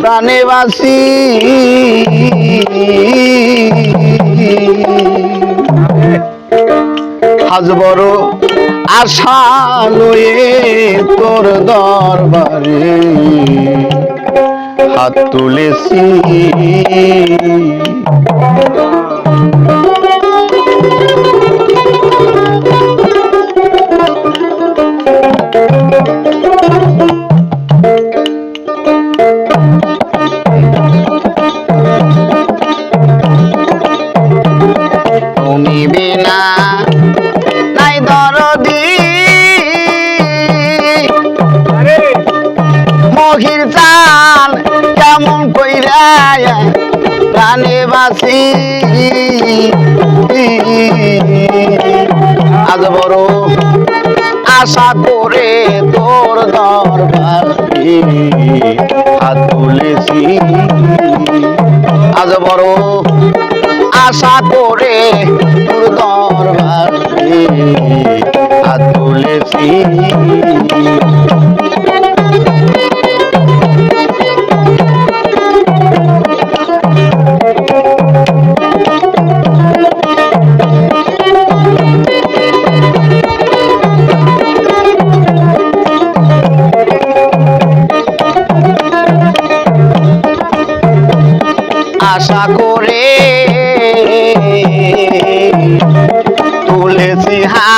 প্রাণেবাসী। আজ বড় আশা লয়ে তোর দরবারে হাত তুলেছি। প্রাণে বাসি আজ বড় আশা করে তোর দরবার হাত তুলেছি। আজ বড় আশা করে তোর দরবার হাত তুলেছি। আশা করে তুলেছি হা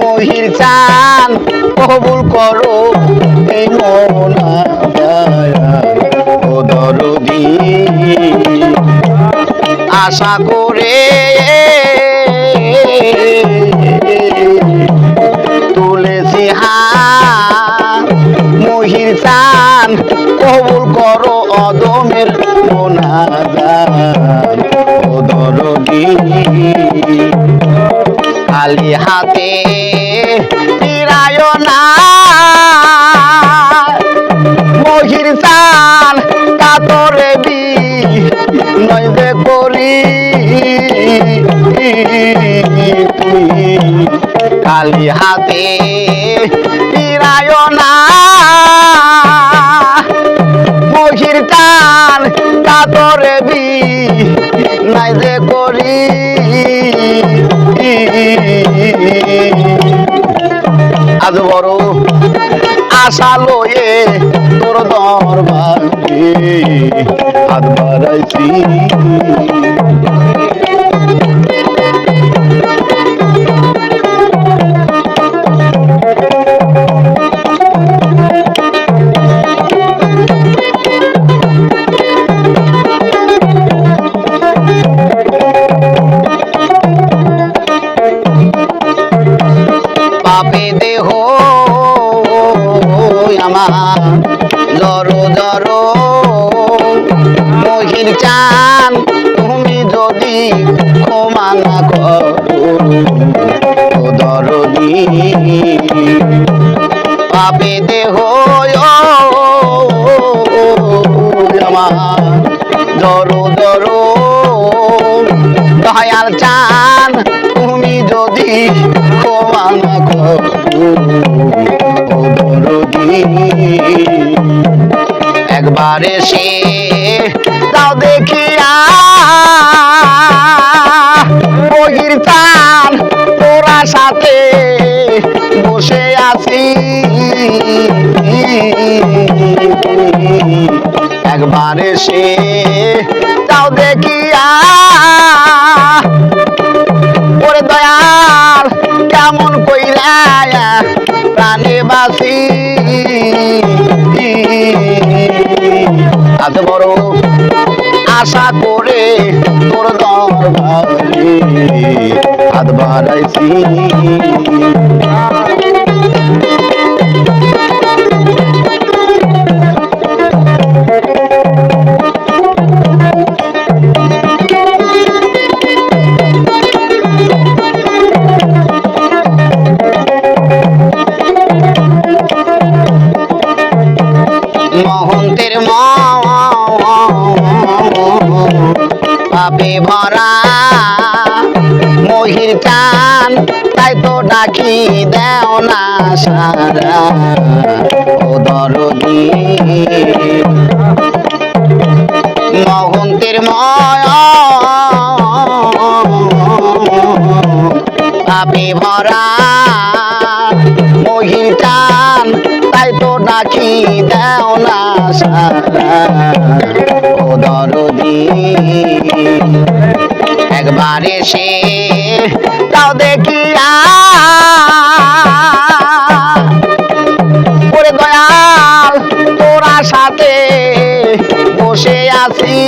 মহির চান কবুল করো, এই মোনা দরদি। আশা করে তুলেছি হা মহির চান কবুল করো, অদমের দরদি খালি হাতে ফিরায় মহির চান কাতরে বি নয় করি। খালি হাতে ফিরায় না। মহির টান বি নাই যে করি। আজ বড় আশা লয়ে তোর দরবারে হাত বাড়াইছি। মহির চান, তুমি যদি ক্ষমা না করো দরদি পাপে দেহ জড়ো জড়ো দয়াল চান, তুমি যদি ক্ষমা না করো দরদি একবার এসে বহির চান তোরা সাথে বসে আছি। একবার এসে তাও দেখিয়া। ওরে দয়াল, কেমন কইরা প্রাণে বাসি আজ বড় আশা করে তোর দরবারে হাত বাড়াইছি। প্রেমে ভরা। মহির কান তাই তো ডাকি দেও না সারা। ও দরদি। ময়। পাপে ভরা। মহির কান তাই তো ডাকি দেও না সারা। ও দরদি। একবার তাও দেখিয়া ওরে দয়াল, তোরা সাথে বসে আছি।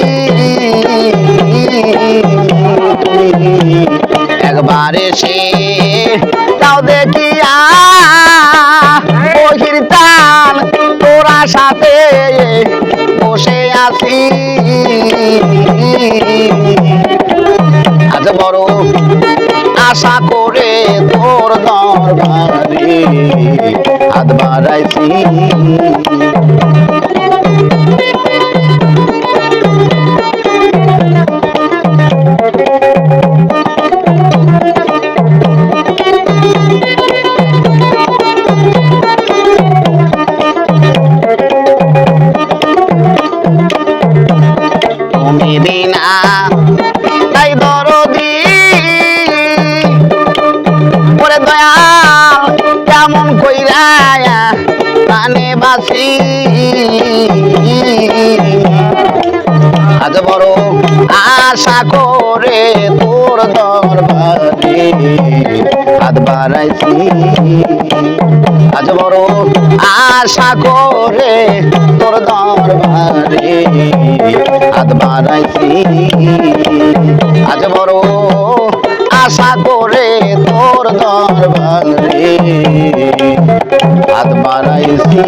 একবার এসে তাও দেখিয়া আছি আজ বড় আশা করে তোর দরবারে হাত বাড়াইছি। কেমন কইরা কানে বাসি। আজ বড় আশা করে তোর দরবারে হাত বাড়াইছি। আজ বড় আশা করে তোর দরবারে হাত বাড়াইছি। আজ বড় আশা করে তোর দরবারে হাত বাড়াইছি।